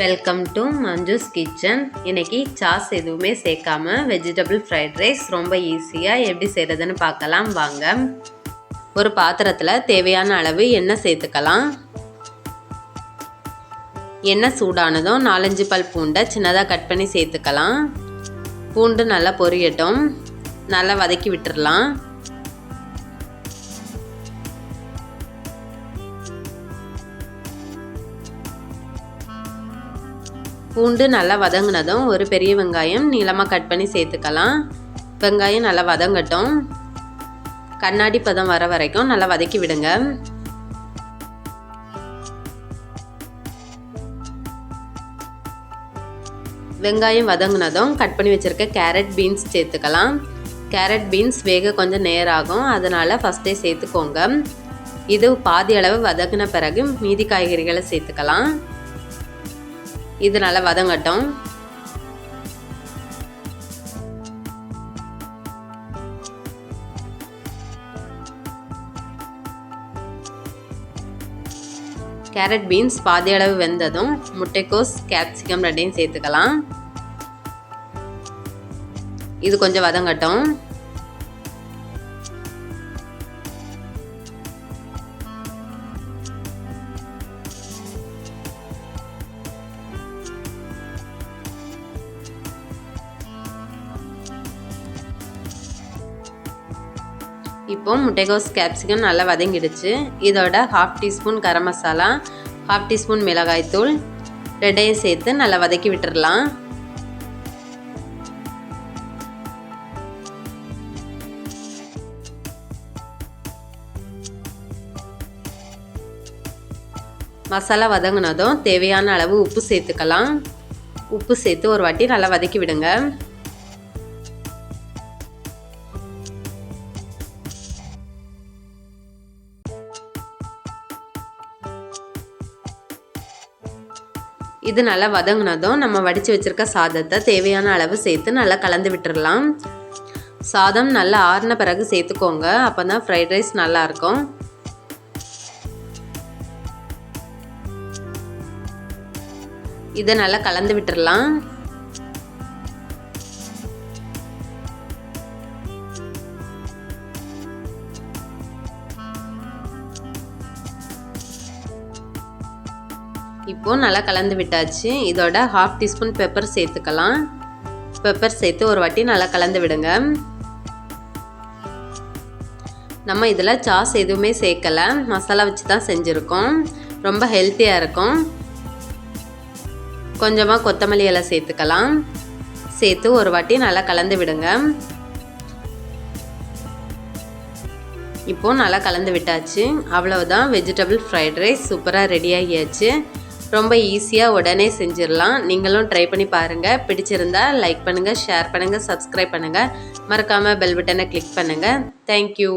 Welcome to Manju's kitchen இன்னைக்கு sauce எதுவுமே சேர்க்காம வெஜிடபிள் ஃப்ரைட் ரைஸ் ரொம்ப ஈஸியாக எப்படி செய்கிறதுன்னு பார்க்கலாம். வாங்க. ஒரு பாத்திரத்தில் தேவையான அளவு எண்ணெய் சேர்த்துக்கலாம். எண்ணெய் சூடானதும் நாலஞ்சு பல் பூண்டை சின்னதாக கட் பண்ணி சேர்த்துக்கலாம். பூண்டு நல்லா பொரியட்டும். நல்லா வதக்கி விட்டுடலாம் பூண்டு நல்லா வதங்கினதும் ஒரு பெரிய வெங்காயம் நீளமாக கட் பண்ணி சேர்த்துக்கலாம். வெங்காயம் நல்லா வதங்கட்டும். கண்ணாடி பதம் வர வரைக்கும் நல்லா வதக்கி விடுங்க. வெங்காயம் வதங்கினதும் கட் பண்ணி வச்சுருக்க கேரட் பீன்ஸ் சேர்த்துக்கலாம். கேரட் பீன்ஸ் வேக கொஞ்சம் நேராகும். அதனால் ஃபஸ்ட்டே சேர்த்துக்கோங்க. இது பாதி அளவு வதங்கின பிறகு மீதி காய்கறிகளை சேர்த்துக்கலாம். இது நல்லா வதங்கட்டும். கேரட் பீன்ஸ் பாதி அளவு வெந்ததும் முட்டைக்கோஸ் கேப்சிகம் ரெண்டையும் சேர்த்துக்கலாம். இது கொஞ்சம் வதங்கட்டும். இப்போ முட்டைகோஸ் கேப்சிகம் நல்லா வதங்கிடுச்சு. இதோட half teaspoon garam masala half teaspoon மிளகாய்த்தூள் ரெண்டையும் சேர்த்து நல்லா வதக்கி விட்டுடலாம் மசாலா வதங்கினதும் தேவையான அளவு உப்பு சேர்த்துக்கலாம். உப்பு சேர்த்து ஒரு வாட்டி நல்லா வதக்கி விடுங்க. இது நல்லா வதங்கினதும் நம்ம வடித்து வச்சுருக்க சாதத்தை தேவையான அளவு சேர்த்து நல்லா கலந்து விட்டுடலாம் சாதம் நல்லா ஆறின பிறகு சேர்த்துக்கோங்க. அப்போ தான் ஃப்ரைட் ரைஸ் நல்லாயிருக்கும் இதை நல்லா கலந்து விட்டுடலாம் இப்போது நல்லா கலந்து விட்டாச்சு. இதோட ஹாஃப் டீஸ்பூன் பெப்பர் சேர்த்துக்கலாம். பெப்பர் சேர்த்து ஒரு வாட்டி நல்லா கலந்து விடுங்க. நம்ம இதில் சாஸ் எதுவுமே சேர்க்கலை. மசாலா வச்சு தான் செஞ்சுருக்கோம். ரொம்ப ஹெல்த்தியாக இருக்கும். கொஞ்சமாக கொத்தமல்லி இலை சேர்த்துக்கலாம். சேர்த்து ஒரு வாட்டி நல்லா கலந்து விடுங்க. இப்போது நல்லா கலந்து விட்டாச்சு. அவ்வளவுதான். வெஜிடபிள் ஃப்ரைட் ரைஸ் சூப்பராக ரெடி ஆகியாச்சு. ரொம்ப ஈஸியாக உடனே செஞ்சிடலாம். நீங்களும் ட்ரை பண்ணி பாருங்கள் பிடிச்சிருந்தா லைக் பண்ணுங்கள் ஷேர் பண்ணுங்கள் சப்ஸ்கிரைப் பண்ணுங்கள் மறக்காமல் பெல் பட்டனை கிளிக் பண்ணுங்கள் தேங்க்யூ